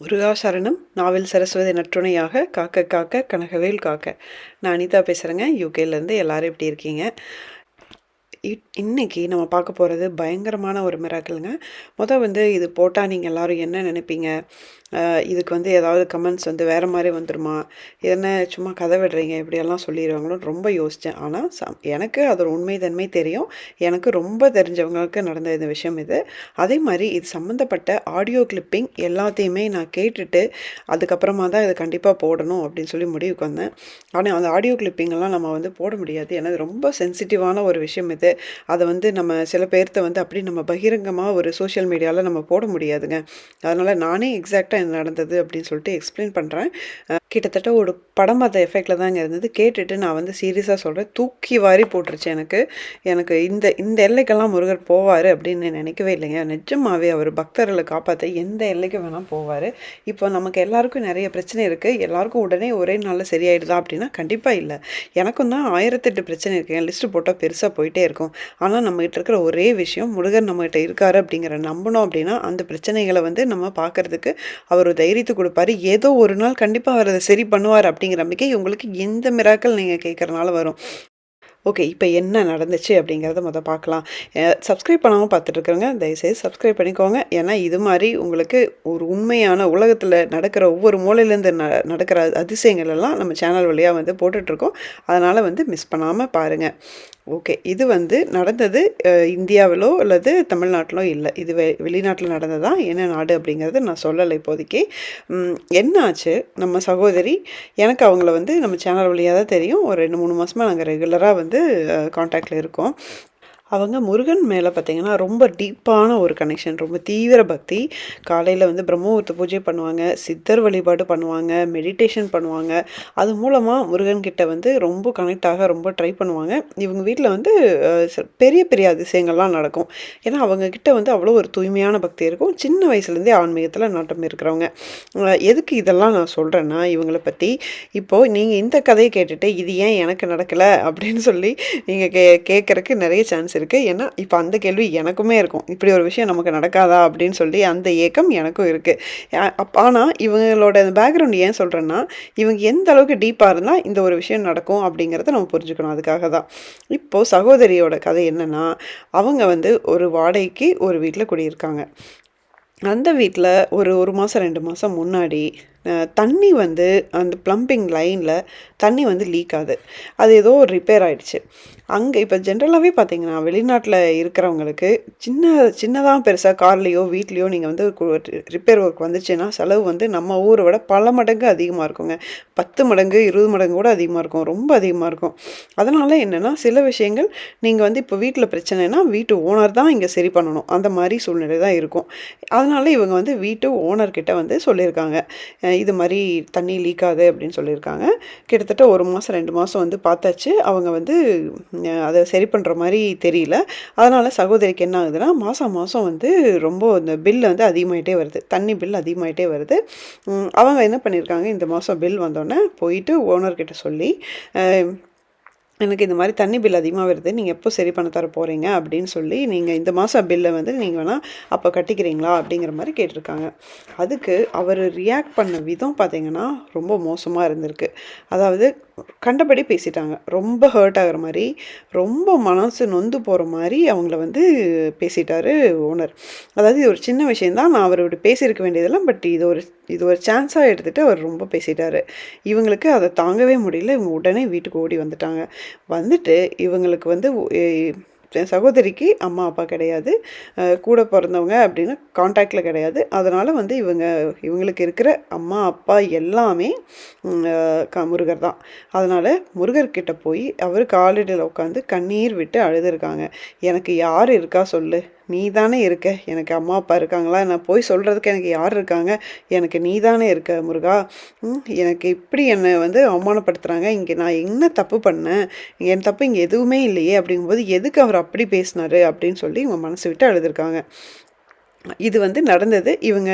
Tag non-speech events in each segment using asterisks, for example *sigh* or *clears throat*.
முருகா சரணம் நாவல் சரஸ்வதி நற்றுணையாக காக்க காக்க கனகவேல் காக்க. நான் அனிதா பேசுகிறேங்க யூகேலேருந்து எல்லாரும் எப்படி இருக்கீங்க? இ- இன்னைக்கு நம்ம பார்க்க போகிறது பயங்கரமான ஒரு மிராக்கிள்ங்க மொதல் வந்து இது போட்டால் நீங்கள் எல்லாரும் என்ன நினைப்பீங்க? இதுக்கு வந்து ஏதாவது கமெண்ட்ஸ் வந்து வேறு மாதிரி வந்துருமா? என்ன சும்மா கதை விடுறீங்க? இப்படியெல்லாம் சொல்லிடுவாங்களோன்னு ரொம்ப யோசித்தேன் ஆனால் ச எனக்கு அதோட உண்மைத்தன்மை தெரியும். எனக்கு ரொம்ப தெரிஞ்சவங்களுக்கு நடந்த இந்த விஷயம் இது. அதே மாதிரி இது சம்மந்தப்பட்ட ஆடியோ கிளிப்பிங் எல்லாத்தையுமே நான் கேட்டுட்டு அதுக்கப்புறமா தான் இதை கண்டிப்பாக போடணும் அப்படின்னு சொல்லி முடிவுக்கு வந்தேன். ஆனால் அந்த ஆடியோ கிளிப்பிங்கெல்லாம் நம்ம வந்து போட முடியாது. ஏன்னா ரொம்ப சென்சிட்டிவான ஒரு விஷயம் இது. அதை வந்து நம்ம சில பேர்த்த வந்து அப்படி நம்ம பகிரங்கமாக ஒரு சோஷியல் மீடியாவில் நம்ம போட முடியாதுங்க. அதனால் நானே எக்ஸாக்டாக என்ன நடந்தது அப்படின்னு சொல்லிட்டு எக்ஸ்பிளைன் பண்ணுறேன் கிட்டத்தட்ட ஒரு படம் பார்த்த எஃபெக்டில் தாங்க இருந்தது. கேட்டுட்டு நான் வந்து சீரியஸாக சொல்கிறேன் தூக்கி வாரி போட்டுருச்சு எனக்கு. எனக்கு இந்த இந்த எல்லைக்கெல்லாம் முருகர் போவார் அப்படின்னு நினைக்கவே இல்லைங்க. நிஜமாவே அவர் பக்தர்களை காப்பாற்ற எந்த எல்லைக்கு வேணால் போவார். இப்போ நமக்கு எல்லாருக்கும் நிறைய பிரச்சனை இருக்குது எல்லாருக்கும் உடனே ஒரே நாளில் சரியாயிடுதா அப்படின்னா கண்டிப்பாக இல்லை. எனக்கும் தான் ஆயிரத்தெட்டு பிரச்சனை இருக்குது என் லிஸ்ட்டு போட்டால் பெருசாக போயிட்டே இருக்கும். ஆனால் நம்மகிட்ட இருக்கிற ஒரே விஷயம் முருகர் நம்மகிட்ட இருக்காரு அப்படிங்கிற நம்பணும் அப்படின்னா அந்த பிரச்சனைகளை வந்து நம்ம பார்க்கறதுக்கு அவர் தைரியத்தை கொடுப்பாரு. ஏதோ ஒரு நாள் கண்டிப்பாக அவர் அதை சரி பண்ணுவார் அப்படிங்கிற நம்பிக்கை உங்களுக்கு எந்த மிராக்கள் நீங்கள் கேட்குறனால வரும். ஓகே இப்போ என்ன நடந்துச்சு அப்படிங்கிறத மொதல் பார்க்கலாம். சப்ஸ்கிரைப் பண்ணாமல் பார்த்துட்ருக்குறங்க தயவுசெய்து சப்ஸ்கிரைப் பண்ணிக்கோங்க. ஏன்னா இது மாதிரி உங்களுக்கு ஒரு உண்மையான உலகத்தில் நடக்கிற ஒவ்வொரு மூலையிலேருந்து ந நடக்கிற அதிசயங்கள் எல்லாம் நம்ம சேனல் வழியாக வந்து போட்டுட்ருக்கோம் அதனால் வந்து மிஸ் பண்ணாமல் பாருங்கள் ஓகே இது வந்து நடந்தது இந்தியாவிலோ அல்லது தமிழ்நாட்டிலோ இல்லை. இது வெ வெளிநாட்டில் நடந்ததா என்ன நாடு அப்படிங்கிறது நான் சொல்லலை இப்போதைக்கு. என்னாச்சு என்ன ஆச்சு? நம்ம சகோதரி எனக்கு அவங்கள வந்து நம்ம சேனல் வழியாக தான் தெரியும். ஒரு ரெண்டு மூணு மாதமாக நாங்கள் ரெகுலராக வந்து காண்டாக்டில் இருக்கோம். அவங்க முருகன் மேலே பார்த்தீங்கன்னா ரொம்ப டீப்பான ஒரு கனெக்ஷன் ரொம்ப தீவிர பக்தி. காலையில் வந்து பிரம்மமுகூர்த்த பூஜை பண்ணுவாங்க சித்தர் வழிபாடு பண்ணுவாங்க மெடிடேஷன் பண்ணுவாங்க. அது மூலமாக முருகன்கிட்ட வந்து ரொம்ப கனெக்ட் ஆக ரொம்ப ட்ரை பண்ணுவாங்க. இவங்க வீட்டில் வந்து பெரிய பெரிய அதிசயங்கள்லாம் நடக்கும். ஏன்னா அவங்கக்கிட்ட வந்து அவ்வளோ ஒரு தூய்மையான பக்தி இருக்கும். சின்ன வயசுலேருந்தே ஆன்மீகத்தில் நாட்டம் இருக்கிறவங்க. எதுக்கு இதெல்லாம் நான் சொல்கிறேன்னா இவங்களை பற்றி இப்போது நீங்கள் இந்த கதையை கேட்டுட்டு இது ஏன் எனக்கு நடக்கலை? அப்படின்னு சொல்லி நீங்கள் கே கேட்குறக்கு நிறைய சான்ஸ் இருக்குது ஏன்னா இப்போ அந்த கேள்வி எனக்குமே இருக்கும். இப்படி ஒரு விஷயம் நமக்கு நடக்காதா? அப்படின்னு சொல்லி அந்த ஏக்கம் எனக்கும் இருக்குது ஆனால் இவங்களோட பேக்ரவுண்ட் ஏன் சொல்கிறேன்னா இவங்க எந்த அளவுக்கு டீப்பாக இருந்தால் இந்த ஒரு விஷயம் நடக்கும் அப்படிங்கிறத நம்ம புரிஞ்சுக்கணும். அதுக்காக தான். இப்போது சகோதரியோட கதை என்னென்னா அவங்க வந்து ஒரு வாடகைக்கு ஒரு வீட்டில் குடியிருக்காங்க. அந்த வீட்டில் ஒரு ஒரு மாதம் ரெண்டு மாதம் முன்னாடி தண்ணி வந்து அந்த ப்ளம்பிங் லைனில் தண்ணி வந்து லீக் ஆகுது. அது ஏதோ ஒரு ரிப்பேர் ஆகிடுச்சு அங்கே இப்போ ஜென்ரலாகவே பார்த்தீங்கன்னா வெளிநாட்டில் இருக்கிறவங்களுக்கு சின்ன சின்னதாக பெருசாக கார்லேயோ வீட்லேயோ நீங்கள் வந்து ரிப்பேர் ஒர்க் வந்துச்சுன்னா செலவு வந்து நம்ம ஊரை விட பல மடங்கு அதிகமாக இருக்குங்க. பத்து மடங்கு இருபது மடங்கு கூட அதிகமாக இருக்கும். ரொம்ப அதிகமாக இருக்கும். அதனால் என்னென்னா சில விஷயங்கள் நீங்கள் வந்து இப்போ வீட்டில் பிரச்சனைனா வீட்டு ஓனர் தான் இங்கே சரி பண்ணணும். அந்த மாதிரி சூழ்நிலை தான் இருக்கும். அதனால் இவங்க வந்து வீட்டு ஓனர்கிட்ட வந்து சொல்லியிருக்காங்க. இது மாதிரி தண்ணி லீக் ஆகுது அப்படின்னு சொல்லியிருக்காங்க. கிட்டத்தட்ட ஒரு மாதம் ரெண்டு மாதம் வந்து பார்த்தாச்சு. அவங்க வந்து அதை சரி பண்ணுற மாதிரி தெரியல. அதனால் சகோதரிக்கு என்ன ஆகுதுன்னா மாதம் மாதம் வந்து ரொம்ப இந்த பில் வந்து அதிகமாகிட்டே வருது. தண்ணி பில் அதிகமாகிட்டே வருது. அவங்க என்ன பண்ணியிருக்காங்க இந்த மாதம் பில் வந்தோடனே போயிட்டு ஓனர்கிட்ட சொல்லி எனக்கு இந்த மாதிரி தண்ணி பில் அதிகமாக வருது நீங்கள் எப்போ சரி பண்ண தர போகிறீங்க அப்படின்னு சொல்லி நீங்கள் இந்த மாதம் பில்லை வந்து நீங்கள் வேணால் அப்போ கட்டிக்கிறீங்களா அப்படிங்கிற மாதிரி கேட்டிருக்காங்க. அதுக்கு அவர் ரியாக்ட் பண்ண விதம் பார்த்திங்கன்னா ரொம்ப மோசமாக இருந்திருக்கு. அதாவது கண்டபடி பேசிட்டாங்க. ரொம்ப ஹர்ட் ஆகிற மாதிரி ரொம்ப மனசு நொந்து போகிற மாதிரி அவங்கள வந்து பேசிட்டாரு ஓனர் அதாவது இது ஒரு சின்ன விஷயந்தான் நான் அவர் பேசியிருக்க வேண்டியதெல்லாம் பட் இது ஒரு இது ஒரு சான்ஸாக எடுத்துகிட்டு அவர் ரொம்ப பேசிட்டாரு. இவங்களுக்கு அதை தாங்கவே முடியல. இவங்க உடனே வீட்டுக்கு ஓடி வந்துட்டாங்க. வந்துட்டு இவங்களுக்கு வந்து என் சகோதரிக்கு அம்மா அப்பா கிடையாது. கூட பிறந்தவங்க அப்படின்னு காண்டாக்டில் கிடையாது. அதனால் வந்து இவங்க இவங்களுக்கு இருக்கிற அம்மா அப்பா எல்லாமே க முருகர் தான். அதனால் முருகர்கிட்ட போய் அவர் காலடியில் உட்காந்து கண்ணீர் விட்டு அழுதுருக்காங்க. எனக்கு யார் இருக்கா சொல்லு? நீ தானே இருக்க. எனக்கு அம்மா அப்பா இருக்காங்களா? நான் போய் சொல்கிறதுக்கு எனக்கு யார் இருக்காங்க? எனக்கு நீ தானே இருக்க முருகா. எனக்கு இப்படி என்னை வந்து அவமானப்படுத்துகிறாங்க இங்கே நான் என்ன தப்பு பண்ணேன்? என் தப்பு இங்கே எதுவுமே இல்லையே அப்படிங்கும்போது எதுக்கு அவர் அப்படி பேசினாரு அப்படின்னு சொல்லி இவங்க மனசு விட்டு அழுதுருக்காங்க. இது வந்து நடந்தது. இவங்க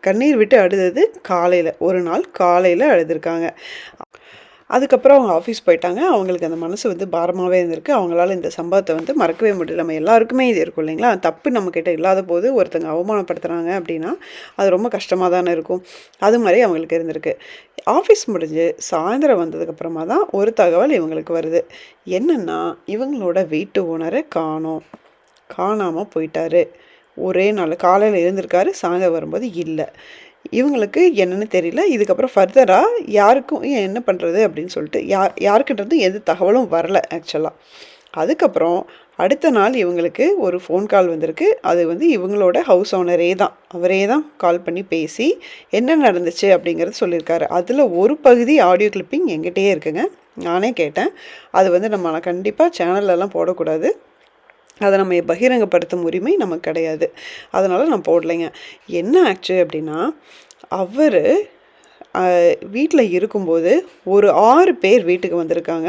கண்ணீர் விட்டு அழுதது காலையில். ஒரு நாள் காலையில் அழுதுருக்காங்க. அதுக்கப்புறம் அவங்க ஆஃபீஸ் போயிட்டாங்க. அவங்களுக்கு அந்த மனசு வந்து பாரமாகவே இருந்திருக்கு. அவங்களால இந்த சம்பவத்தை வந்து மறக்கவே முடியல. நம்ம எல்லாருக்குமே இது இருக்கும் இல்லைங்களா? தப்பு நம்மக்கிட்ட இல்லாத போது ஒருத்தங்க அவமானப்படுத்துகிறாங்க அப்படின்னா அது ரொம்ப கஷ்டமாக தானே இருக்கும். அது மாதிரி அவங்களுக்கு இருந்திருக்கு. ஆஃபீஸ் முடிஞ்சு சாயந்தரம் வந்ததுக்கப்புறமா தான் ஒரு தகவல் இவங்களுக்கு வருது. என்னென்னா இவங்களோட வீட்டு ஓனரை காணோம். காணாமல் போயிட்டாரு. ஒரே நாள் காலையில் இருந்திருக்காரு சாயந்தரம் வரும்போது இல்லை. இவங்களுக்கு என்னென்னு தெரியல. இதுக்கப்புறம் ஃபர்தராக யாருக்கும் என்ன பண்ணுறது அப்படின்னு சொல்லிட்டு யார் யாருக்கிட்டேருந்து எந்த தகவலும் வரல ஆக்சுவலாக அதுக்கப்புறம் அடுத்த நாள் இவங்களுக்கு ஒரு ஃபோன் கால் வந்திருக்கு. அது வந்து இவங்களோட ஹவுஸ் ஓனரே தான். அவரே தான் கால் பண்ணி பேசி என்ன நடந்துச்சு அப்படிங்கிறது சொல்லியிருக்காரு. அதில் ஒரு பகுதி ஆடியோ கிளிப்பிங் எங்கிட்டே இருக்குங்க. நானே கேட்டேன். அது வந்து நம்ம கண்டிப்பாக சேனல்லலாம் போடக்கூடாது. அதை நம்ம பகிரங்கப்படுத்தும் உரிமை நமக்கு கிடையாது. அதனால் நான் போடலைங்க. என்ன ஆச்சு அப்படின்னா அவர் வீட்டில் இருக்கும்போது ஒரு ஆறு பேர் வீட்டுக்கு வந்திருக்காங்க.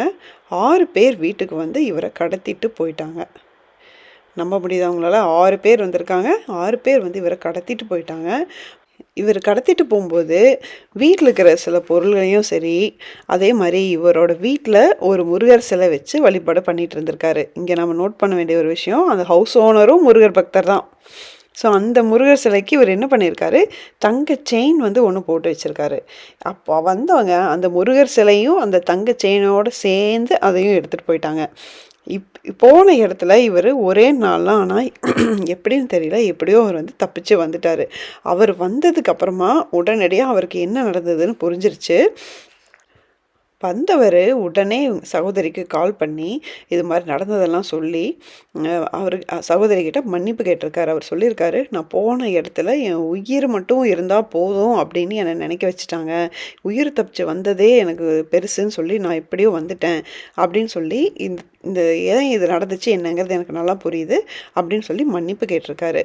ஆறு பேர் வீட்டுக்கு வந்து இவரை கடத்திட்டு போயிட்டாங்க. நம்ப முடியுது அவங்களால ஆறு பேர் வந்திருக்காங்க. ஆறு பேர் வந்து இவரை கடத்திட்டு போயிட்டாங்க. இவர் கடத்திட்டு போகும்போது வீட்டில் இருக்கிற சில பொருள்களையும் சரி அதே மாதிரி இவரோட வீட்டில் ஒரு முருகர் சிலை வச்சு வழிபாடு பண்ணிட்டு இருந்திருக்காரு. இங்கே நம்ம நோட் பண்ண வேண்டிய ஒரு விஷயம் அந்த ஹவுஸ் ஓனரும் முருகர் பக்தர் தான். ஸோ அந்த முருகர் சிலைக்கு இவர் என்ன பண்ணியிருக்காரு தங்க செயின் வந்து ஒன்று போட்டு வச்சுருக்காரு. அப்போ வந்தவங்க அந்த முருகர் சிலையும் அந்த தங்க செயினோடு சேர்ந்து அதையும் எடுத்துகிட்டு போயிட்டாங்க. இப் போன இடத்துல இவர் ஒரே நாள்லாம் ஆனால் *clears throat* எப்படின்னு தெரியல எப்படியோ அவர் வந்து தப்பிச்சு வந்துட்டார். அவர் வந்ததுக்கப்புறமா உடனடியாக அவருக்கு என்ன நடந்ததுன்னு புரிஞ்சிருச்சு. வந்தவர் உடனே சகோதரிக்கு கால் பண்ணி இது மாதிரி நடந்ததெல்லாம் சொல்லி அவர் சகோதரிக்கிட்ட மன்னிப்பு கேட்டிருக்காரு. அவர் சொல்லியிருக்காரு நான் போன இடத்துல என் உயிர் மட்டும் இருந்தால் போதும் அப்படின்னு என்னை நினைக்க வச்சுட்டாங்க. உயிர் தப்பிச்சு வந்ததே எனக்கு பெருசுன்னு சொல்லி நான் எப்படியோ வந்துட்டேன் அப்படின்னு சொல்லி இந்த இந்த ஏன் இது நடந்துச்சு என்னங்கிறது எனக்கு நல்லா புரியுது அப்படின்னு சொல்லி மன்னிப்பு கேட்டிருக்காரு.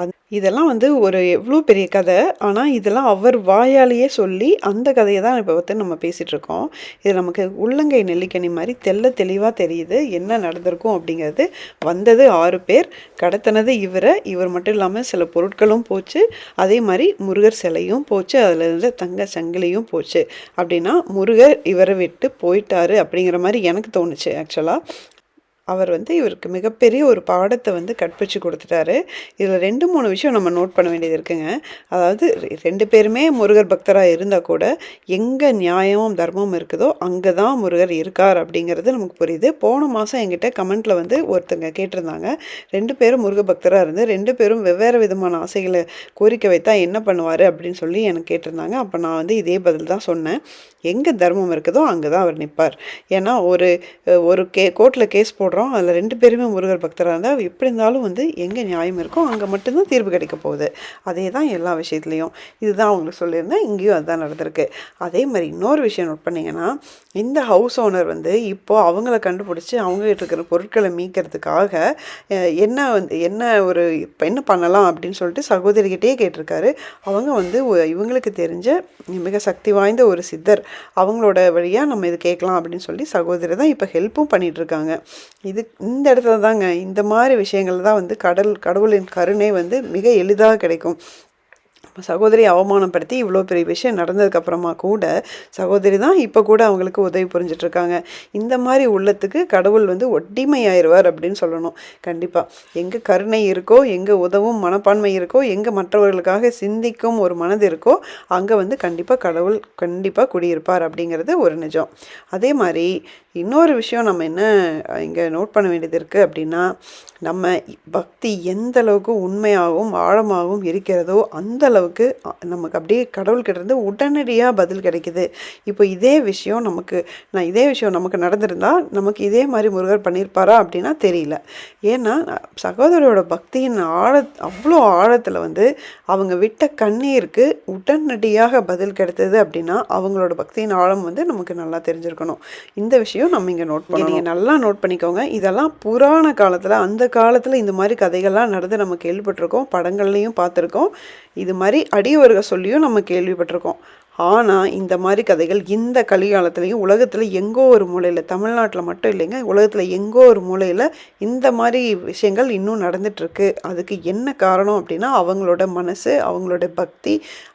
அது இதெல்லாம் வந்து ஒரு எவ்வளோ பெரிய கதை. ஆனால் இதெல்லாம் அவர் வாயாலேயே சொல்லி அந்த கதையை தான் இப்போ வந்து நம்ம பேசிகிட்ருக்கோம் இது நமக்கு உள்ளங்கை நெல்லிக்கனி மாதிரி தெல்ல தெளிவாக தெரியுது. என்ன நடந்திருக்கும் அப்படிங்கிறது வந்தது ஆறு பேர். கடத்தினது இவரை. இவர் மட்டும் இல்லாமல் சில பொருட்களும் போச்சு. அதே மாதிரி முருகர் சிலையும் போச்சு. அதில் இருந்த தங்க சங்கிலியும் போச்சு. அப்படின்னா முருகர் இவரை விட்டு போயிட்டாரு அப்படிங்கிற மாதிரி எனக்கு தோணுச்சு ஆக்சுவலாக அவர் வந்து இவருக்கு மிகப்பெரிய ஒரு பாடத்தை வந்து கற்பிச்சு கொடுத்துட்டாரு. இதில் ரெண்டு மூணு விஷயம் நம்ம நோட் பண்ண வேண்டியது இருக்குங்க. அதாவது ரெண்டு பேருமே முருகர் பக்தராக இருந்தால் கூட எங்கே நியாயமும் தர்மமும் இருக்குதோ அங்கே தான் முருகர் இருக்கார் அப்படிங்கிறது நமக்கு புரியுது. போன மாதம் எங்கிட்ட கமெண்ட்டில் வந்து ஒருத்தங்க கேட்டிருந்தாங்க. ரெண்டு பேரும் முருக பக்தராக இருந்து ரெண்டு பேரும் வெவ்வேறு விதமான ஆசைகளை கோரிக்கை வைத்தா என்ன பண்ணுவார் அப்படின்னு சொல்லி எனக்கு கேட்டிருந்தாங்க. அப்போ நான் வந்து இதே பதில் தான் சொன்னேன். எங்கே தர்மம் இருக்குதோ அங்கே தான் அவர் நிற்பார் ஏன்னா ஒரு ஒரு கே கோர்ட்டில் கேஸ் போடுறோம். அதில் ரெண்டு பேருமே முருகர் பக்தராக இருந்தால் எப்படி இருந்தாலும் வந்து எங்கே நியாயம் இருக்கோ அங்கே மட்டும்தான் தீர்வு கிடைக்க போகுது. அதே தான் எல்லா விஷயத்துலையும். இதுதான் அவங்களுக்கு சொல்லியிருந்தேன். இங்கேயும் அதுதான் நடந்திருக்கு. அதே மாதிரி இன்னொரு விஷயம் நோட் பண்ணிங்கன்னா இந்த ஹவுஸ் ஓனர் வந்து இப்போது அவங்கள கண்டுபிடிச்சி அவங்ககிட்ட இருக்கிற பொருட்களை மீக்கிறதுக்காக என்ன வந்து என்ன ஒரு இப்போ என்ன பண்ணலாம் அப்படின்னு சொல்லிட்டு சகோதரிகிட்டே கேட்டிருக்காரு. அவங்க வந்து இவங்களுக்கு தெரிஞ்ச மிக சக்தி வாய்ந்த ஒரு சித்தர். அவங்களோட வழியாக நம்ம இது கேட்கலாம் அப்படின்னு சொல்லி சகோதரி தான் இப்போ ஹெல்ப்பும் பண்ணிகிட்ருக்காங்க இது இந்த இடத்துல தாங்க இந்த மாதிரி விஷயங்கள் தான் வந்து கடல் கடவுளின் கருணை வந்து மிக எளிதாக கிடைக்கும். சகோதரி அவமானப்படுத்தி இவ்வளோ பெரிய விஷயம் நடந்ததுக்கப்புறமா கூட சகோதரி தான் இப்போ கூட அவங்களுக்கு உதவி புரிஞ்சிட்ருக்காங்க. இந்த மாதிரி உள்ளத்துக்கு கடவுள் வந்து ஒட்டிமையாயிருவார் அப்படின்னு சொல்லணும். கண்டிப்பாக எங்கே கருணை இருக்கோ எங்கே உதவும் மனப்பான்மை இருக்கோ எங்கே மற்றவர்களுக்காக சிந்திக்கும் ஒரு மனது இருக்கோ அங்கே வந்து கண்டிப்பாக கடவுள் கண்டிப்பாக குடியிருப்பார் அப்படிங்கிறது ஒரு நிஜம். அதே மாதிரி இன்னொரு விஷயம் நம்ம என்ன இங்கே நோட் பண்ண வேண்டியது இருக்குது அப்படின்னா நம்ம பக்தி எந்த அளவுக்கு உண்மையாகவும் ஆழமாகவும் இருக்கிறதோ அந்த அளவுக்கு நமக்கு அப்படியே கடவுள்கிட்ட உடனடியாக பதில் கிடைக்குது. இப்போ இதே விஷயம் நமக்கு நான் இதே விஷயம் நமக்கு நடந்திருந்தால் நமக்கு இதே மாதிரி முருகர் பண்ணியிருப்பாரா அப்படின்னா தெரியல. ஏன்னா சகோதரியோட பக்தியின் ஆழ அவ்வளோ ஆழத்தில் வந்து அவங்க விட்ட கண்ணீருக்கு உடனடியாக பதில் கிடைத்தது அப்படின்னா அவங்களோட பக்தியின் ஆழம் வந்து நமக்கு நல்லா தெரிஞ்சிருக்கணும். இந்த விஷயம் விஷயம் நம்ம இங்கே நோட் பண்ணி நீங்கள் நல்லா நோட் பண்ணிக்கோங்க. இதெல்லாம் புராண காலத்தில் அந்த காலத்தில் இந்த மாதிரி கதைகள்லாம் நடந்து நம்ம கேள்விப்பட்டிருக்கோம் படங்கள்லையும் பார்த்துருக்கோம். இது மாதிரி அடியவர்கள் சொல்லியும் நம்ம கேள்விப்பட்டிருக்கோம். ஆனால் இந்த மாதிரி கதைகள் இந்த கலிகாலத்துலேயும் உலகத்தில் எங்கோ ஒரு மூலையில் தமிழ்நாட்டில் மட்டும் இல்லைங்க உலகத்தில் எங்கோ ஒரு மூலையில் இந்த மாதிரி விஷயங்கள் இன்னும் நடந்துட்டுருக்கு. அதுக்கு என்ன காரணம் அப்படின்னா அவங்களோட மனசு அவங்களோட பக்தி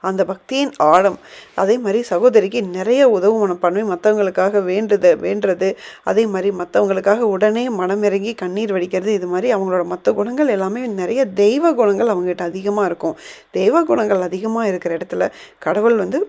அந்த பக்தியின் ஆழம். அதே மாதிரி சகோதரிக்கு நிறைய உதவு மனப்பான்மை மற்றவங்களுக்காக வேண்டுது வேண்டுறது. அதே மாதிரி மற்றவங்களுக்காக உடனே மனமிறங்கி கண்ணீர் வடிக்கிறது இது மாதிரி அவங்களோட மற்ற குணங்கள் எல்லாமே நிறைய தெய்வ குணங்கள் அவங்ககிட்ட அதிகமாக இருக்கும். தெய்வ குணங்கள் அதிகமாக இருக்கிற இடத்துல கடவுள் வந்து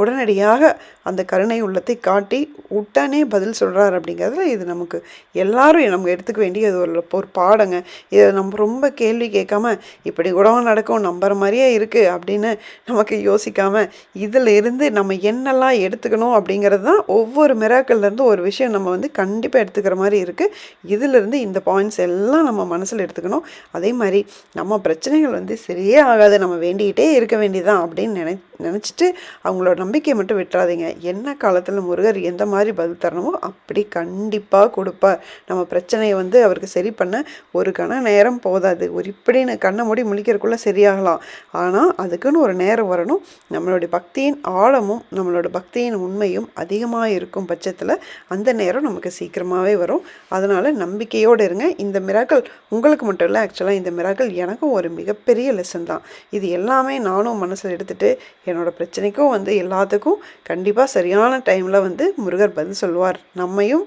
உடனடியாக அந்த கருணை உள்ளத்தை காட்டி உடனே பதில் சொல்கிறார் அப்படிங்கிறதுல இது நமக்கு எல்லாரும் நம்ம எடுத்துக்க வேண்டியது ஒரு ஒரு பாடங்க. இதை நம்ம ரொம்ப கேள்வி கேட்காம இப்படி கூடவும் நடக்கும் நம்புற மாதிரியே இருக்குது அப்படின்னு நமக்கு யோசிக்காம இதில் இருந்து நம்ம என்னெல்லாம் எடுத்துக்கணும் அப்படிங்கிறது தான் ஒவ்வொரு மிராக்கள்லேருந்து ஒரு விஷயம் நம்ம வந்து கண்டிப்பாக எடுத்துக்கிற மாதிரி இருக்குது இதிலிருந்து இந்த பாயிண்ட்ஸ் எல்லாம் நம்ம மனசில் எடுத்துக்கணும். அதே மாதிரி நம்ம பிரச்சனைகள் வந்து சரியே ஆகாது. நம்ம வேண்டிக்கிட்டே இருக்க வேண்டியதான் அப்படின்னு நினை நினச்சிட்டு அவங்களோட நம்பிக்கையை மட்டும் விட்டுறாதீங்க. என்ன காலத்தில் முருகர் எந்த மாதிரி பதில் தரணுமோ அப்படி கண்டிப்பாக கொடுப்பார். நம்ம பிரச்சனையை வந்து அவருக்கு சரி பண்ண ஒரு கண நேரம் போதாது. ஒரு இப்படின்னு கண்ணை மூடி முழிக்கிறதுக்குள்ளே சரியாகலாம். ஆனால் அதுக்குன்னு ஒரு நேரம் வரணும். நம்மளுடைய பக்தியின் ஆழமும் நம்மளோட பக்தியின் உண்மையும் அதிகமாக இருக்கும் பட்சத்தில் அந்த நேரம் நமக்கு சீக்கிரமாகவே வரும். அதனால் நம்பிக்கையோடு இருங்க. இந்த மிராக்கள் உங்களுக்கு மட்டும் இல்லை ஆக்சுவலாக இந்த மிராக்கள் எனக்கும் ஒரு மிகப்பெரிய லெசன் தான். இது எல்லாமே நானும் மனசில் எடுத்துகிட்டு என்னோடய பிரச்சனைக்கும் வந்து எல்லாத்துக்கும் கண்டிப்பாக சரியான டைமில் வந்து முருகர் பதில் சொல்லுவார். நம்மையும்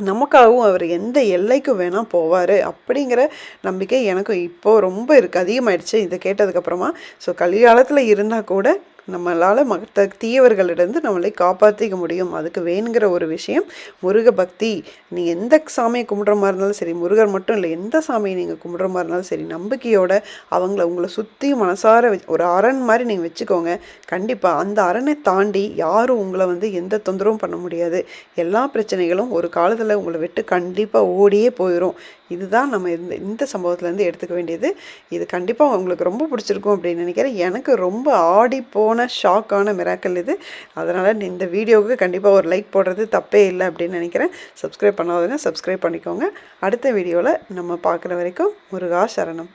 நமக்காகவும் அவர் எந்த எல்லைக்கும் வேணால் போவார் அப்படிங்கிற நம்பிக்கை எனக்கும் இப்போது ரொம்ப இருக்குது அதிகமாகிடுச்சு இதை கேட்டதுக்கப்புறமா ஸோ கலிகாலத்தில் இருந்தால் கூட நம்மளால் மற்ற தீயவர்களிடந்து நம்மளை காப்பாற்றிக்க முடியும். அதுக்கு வேணுங்கிற ஒரு விஷயம். முருக பக்தி நீ எந்த சாமியை கும்பிட்ற மாதிரி இருந்தாலும் சரி முருகர் மட்டும் இல்லை எந்த சாமியை நீங்கள் கும்பிட்ற மாதிரி இருந்தாலும் சரி நம்பிக்கையோட அவங்கள உங்களை சுற்றி மனசார ஒரு அரண் மாதிரி நீங்கள் வச்சுக்கோங்க. கண்டிப்பாக அந்த அரனை தாண்டி யாரும் உங்களை வந்து எந்த தொந்தரவும் பண்ண முடியாது. எல்லா பிரச்சனைகளும் ஒரு காலத்தில் உங்களை விட்டு கண்டிப்பாக ஓடியே போயிடும் இதுதான் நம்ம இந்த இந்த சம்பவத்துலேருந்து எடுத்துக்க வேண்டியது. இது கண்டிப்பாக உங்களுக்கு ரொம்ப பிடிச்சிருக்கும் அப்படின்னு நினைக்கிறேன். எனக்கு ரொம்ப ஆடி போன ஷாக்கான மிராக்கல் இது. அதனால் இந்த வீடியோவுக்கு கண்டிப்பாக ஒரு லைக் போடுறது தப்பே இல்லை அப்படின்னு நினைக்கிறேன். சப்ஸ்கிரைப் பண்ணாதவங்க சப்ஸ்கிரைப் பண்ணிக்கோங்க. அடுத்த வீடியோவில் நம்ம பார்க்குற வரைக்கும் முருகா சரணம்.